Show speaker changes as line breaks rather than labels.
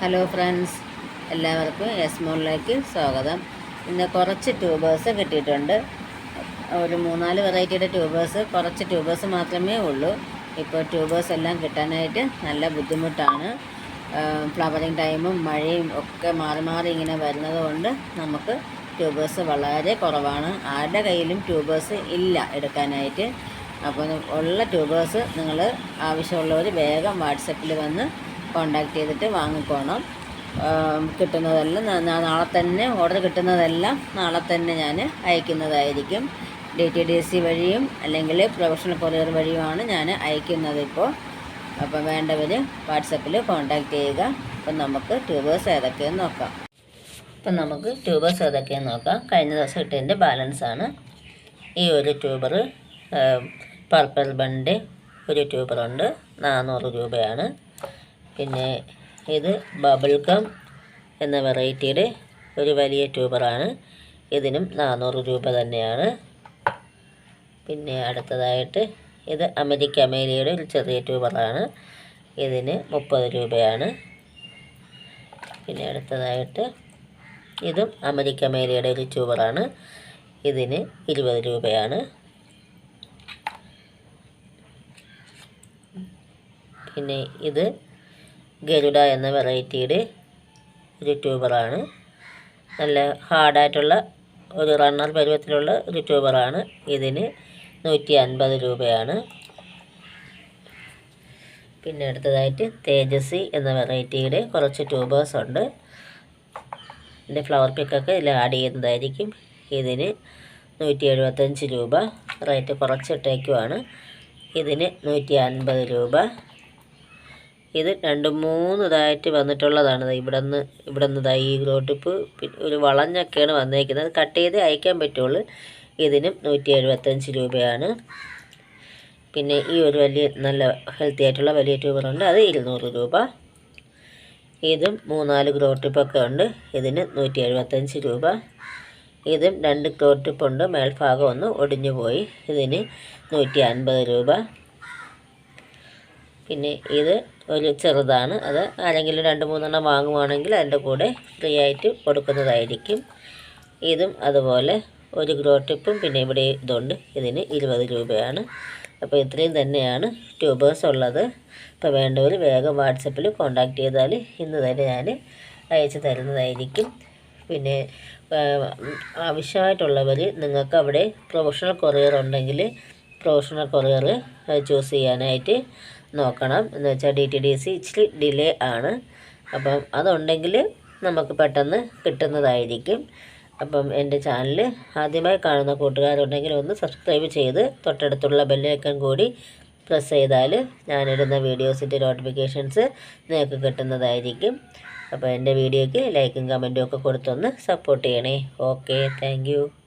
Hello friends എല്ലാവർക്കും S മോളിലേക്ക് സ്വാഗതം. ഇന്ന് കുറച്ച് ട്യൂബേഴ്സ് കിട്ടിയിട്ടുണ്ട്. ഒരു മൂന്നാൽ വെറൈറ്റിയുടെ ട്യൂബേഴ്സ് കുറച്ച് ട്യൂബേഴ്സ് മാത്രമേ ഉള്ളൂ. ഇപ്പോൾ ട്യൂബേഴ്സ് എല്ലാം കിട്ടാനായിട്ട് നല്ല ബുദ്ധിമുട്ടാണ്. ഫ്ലവറിങ് ടൈമും മഴയും ഒക്കെ മാറി മാറി ഇങ്ങനെ വരുന്നത് കൊണ്ട് നമുക്ക് ട്യൂബേഴ്സ് വളരെ കുറവാണ്. ആരുടെ കയ്യിലും ട്യൂബേഴ്സ് ഇല്ല എടുക്കാനായിട്ട്. അപ്പോൾ ഉള്ള ട്യൂബേഴ്സ് നിങ്ങൾ ആവശ്യമുള്ളവർ വേഗം വാട്സപ്പിൽ വന്ന് കോണ്ടാക്ട് ചെയ്തിട്ട് വാങ്ങിക്കോണം. കിട്ടുന്നതെല്ലാം നാളെ തന്നെ ഓർഡർ കിട്ടുന്നതെല്ലാം നാളെ തന്നെ ഞാൻ അയക്കുന്നതായിരിക്കും. ഡി ടി ഡി സി വഴിയും അല്ലെങ്കിൽ പ്രൊഫഷണൽ കൊറിയർ വഴിയുമാണ് ഞാൻ അയക്കുന്നത് ഇപ്പോൾ അപ്പം വേണ്ടവർ വാട്സപ്പിൽ കോണ്ടാക്ട് ചെയ്യുക. അപ്പം നമുക്ക് ട്യൂബേഴ്സ് ഏതൊക്കെയെന്ന് നോക്കാം. അപ്പം നമുക്ക് ട്യൂബേഴ്സ് ഏതൊക്കെയെന്ന് നോക്കാം. കഴിഞ്ഞ ദിവസം ഇട്ടതിന്റെ ബാലൻസാണ് ഈ ഒരു ട്യൂബർ പർപ്പിൾ ബണ്ട് ഒരു ട്യൂബറുണ്ട്. നാനൂറ് രൂപയാണ്. പിന്നെ ഇത് ബബിൾ ഗം എന്ന വെറൈറ്റിയുടെ ഒരു വലിയ ട്യൂബറാണ്. ഇതിനും നാനൂറ് രൂപ തന്നെയാണ്. പിന്നെ അടുത്തതായിട്ട് ഇത് അമേരിക്ക അമേലിയുടെ ഒരു ചെറിയ ട്യൂബറാണ്. ഇതിന് മുപ്പത് രൂപയാണ്. പിന്നെ അടുത്തതായിട്ട് ഇതും അമേരിക്ക അമേരിയയുടെ ഒരു ട്യൂബറാണ്. ഇതിന് ഇരുപത് രൂപയാണ്. പിന്നെ ഇത് ഗരുഡ എന്ന വെറൈറ്റിയുടെ ഒരു ട്യൂബറാണ്. നല്ല ഹാർഡായിട്ടുള്ള ഒരു റണ്ണർ പരുവത്തിലുള്ള ഒരു ട്യൂബറാണ്. ഇതിന് നൂറ്റി അൻപത് രൂപയാണ്. പിന്നെ അടുത്തതായിട്ട് തേജസ്വി എന്ന വെറൈറ്റിയുടെ കുറച്ച് ട്യൂബേഴ്സ് ഉണ്ട്. ഇതിന്റെ ഫ്ലവർ പിക്കൊക്കെ ഇതിൽ ആഡ് ചെയ്യുന്നതായിരിക്കും. ഇതിന് നൂറ്റി എഴുപത്തഞ്ച് രൂപ റേറ്റ് കുറച്ചിട്ടേക്കുമാണ് ഇതിന് നൂറ്റി അൻപത് രൂപ. ഇത് രണ്ട് മൂന്ന് ഇതായിട്ട് വന്നിട്ടുള്ളതാണ്. ഇവിടെ നിന്ന് ഇവിടെ നിന്ന് ഇതായി ഈ ഗ്രോട്ടിപ്പ് ഒരു വളഞ്ഞൊക്കെയാണ് വന്നേക്കുന്നത്. കട്ട് ചെയ്ത് അയക്കാൻ പറ്റുള്ളൂ. ഇതിനും നൂറ്റി എഴുപത്തഞ്ച് രൂപയാണ്. പിന്നെ ഈ ഒരു വലിയ നല്ല ഹെൽത്തി ആയിട്ടുള്ള വലിയ ട്യൂബറുണ്ട് അത് ഇരുന്നൂറ് രൂപ. ഇതും മൂന്നാൽ ഗ്രോ ഉണ്ട്. ഇതിന് നൂറ്റി എഴുപത്തഞ്ച് രൂപ. ഇതും രണ്ട് ഗ്രോ മേൽഭാഗം ഒന്ന് ഒടിഞ്ഞു പോയി ഇതിന് നൂറ്റി അൻപത് രൂപ. പിന്നെ ഇത് ഒരു ചെറുതാണ്. അത് ആരെങ്കിലും രണ്ട് മൂന്നെണ്ണം വാങ്ങുവാണെങ്കിൽ അതിന്റെ കൂടെ ഫ്രീ ആയിട്ട് കൊടുക്കുന്നതായിരിക്കും. ഇതും അതുപോലെ ഒരു ഗ്രോ ടിപ്പും പിന്നെ ഇവിടെ ഇതുണ്ട്. ഇതിന് ഇരുപത് രൂപയാണ്. അപ്പോൾ ഇത്രയും തന്നെയാണ് ട്യൂബേഴ്സ് ഉള്ളത്. അപ്പോൾ വേണ്ടവർ വേഗം വാട്സപ്പിൽ കോണ്ടാക്ട് ചെയ്താൽ ഇന്ന് തന്നെ ഞാൻ അയച്ചു തരുന്നതായിരിക്കും. പിന്നെ ആവശ്യമായിട്ടുള്ളവർ നിങ്ങൾക്ക് അവിടെ പ്രൊഫഷണൽ കൊറിയർ ഉണ്ടെങ്കിൽ പ്രൊഫഷണൽ കൊറിയർ ചൂസ് ചെയ്യാനായിട്ട് നോക്കണം. എന്ന് വെച്ചാൽ ഡി ടി ഡി സി ഇച്ചിരി ഡിലേ ആണ്. അപ്പം അതുണ്ടെങ്കിൽ നമുക്ക് പെട്ടെന്ന് കിട്ടുന്നതായിരിക്കും. അപ്പം എന്റെ ചാനൽ ആദ്യമായി കാണുന്ന കൂട്ടുകാരുണ്ടെങ്കിൽ ഒന്ന് സബ്സ്ക്രൈബ് ചെയ്ത് തൊട്ടടുത്തുള്ള ബെല്ലൈക്കൺ കൂടി പ്രസ് ചെയ്താൽ ഞാനിടുന്ന വീഡിയോസിന്റെ നോട്ടിഫിക്കേഷൻസ് നിങ്ങൾക്ക് കിട്ടുന്നതായിരിക്കും. അപ്പോൾ എന്റെ വീഡിയോയ്ക്ക് ലൈക്കും കമന്റും ഒക്കെ കൊടുത്തൊന്ന് സപ്പോർട്ട് ചെയ്യണേ. Okay thank